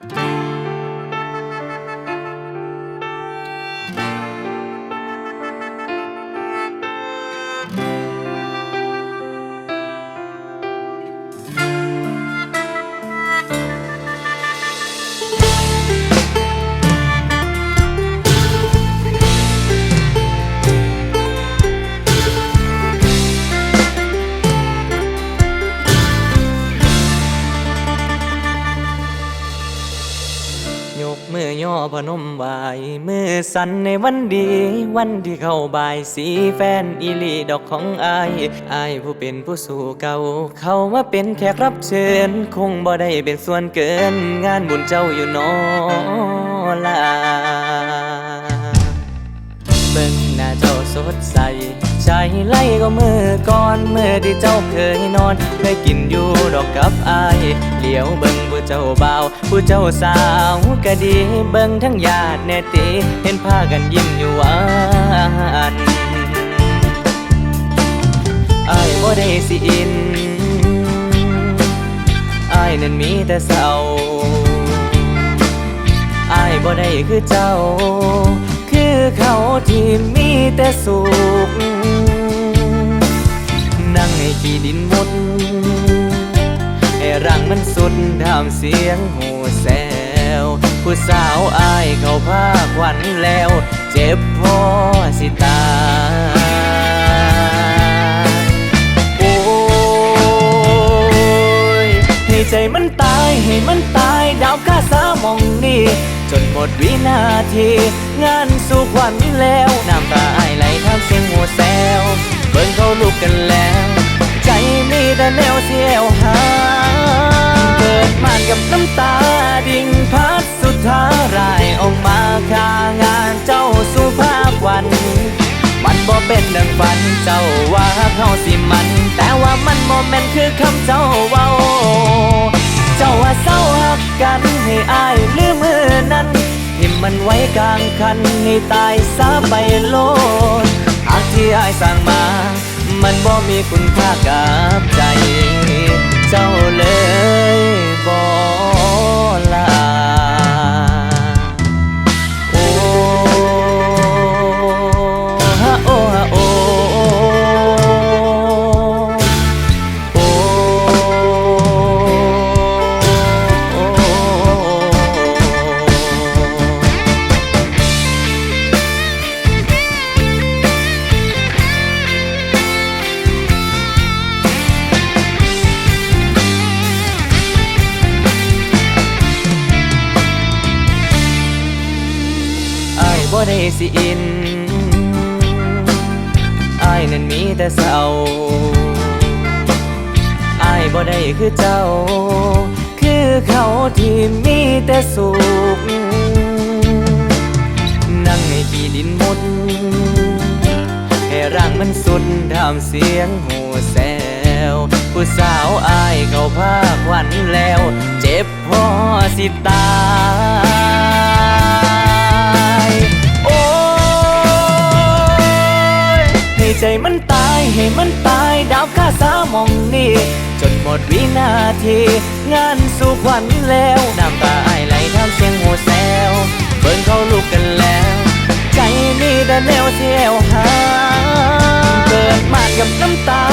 ย เมื่อย่อพนมบายมือสันในวันดี วันที่เข้าบายสีแฟนอีลีดอกของอายอายผู้เป็นผู้สู่เก่า เข้ามาเป็นแขกรับเชิญ คงบ่ได้เป็นส่วนเกิน งานบุญเจ้าอยู่นอลา หน้าเจ้าสดใสใจไล่ก็มือก่อนเมื่อที่เจ้าเคยนอนเคยกินอยู่ดอกกับอายเหลียวเบิ่งผู้เจ้าบ่าวผู้เจ้าสาวก็ดีเบิ่งทั้งญาติแน่ติเห็นพากันยิ้มอยู่วานอายบ่ได้สิอินอายนั้นมีแต่เศร้าอายบ่ได้คือเจ้า สุข นั่งให้ขี้ดินหมดให้ร่างมันสุดถามเสียงโหแซว ผู้สาวอายเขาพาควันแล้ว เจ็บพอสิตาโอ้ยให้ใจมันตายให้มันตายดาวข้าสามองนี่ นหมดวินาที งานสู่ขวัญแล้ว น้ำตาไอไหลทำเสียงหัวแซวเบิ่งเขาลุกกันแล้ว ใจมีแต่แนวเสียวหาเกิดมานกับน้ำตาดิ่งพัดสุดท้ารายออกมาคางานเจ้าสู่ภาควัน มันบ่เป็นดังฝันเจ้าว่าเขาสิมัน แต่ว่ามันบ่แม่นคือคำเจ้าเว้าเจ้าว่าเศร้าหักกันให้อายลืมมือนั้น มันไว้กลางคันให้ตายซาไปโลดหากที่อายสร้างมา มันบ่มีคุณค่ากับใจ สิอินอายนั้นมีแต่เศร้าอายบ่ได้คือเจ้า คือเขาที่มีแต่สุขนั่งให้ขี้ดินหมดให้ร่างมันสุดถามเสียงโหแซวผู้สาวอายเขาพาควันแล้ว เจ็บพอสิตาย ให้มันตายดาวข้าสามองนี่จนหมดวินาที งานสู่ขวัญแล้ว น้ำตาไอไหลทำเสียงโหแซวเบิ่งเขาลุกกันแล้ว ใจมีแต่แนวเสียวหาเกิดมากับน้ำตา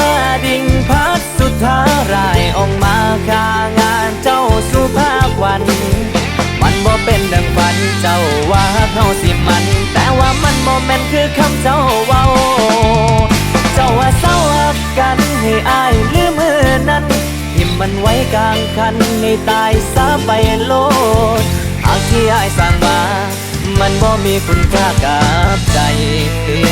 มันไว้กลางคันให้ตายซาไปโลดหากที่อายสร้างมา มันบ่มีคุณค่ากับใจเลย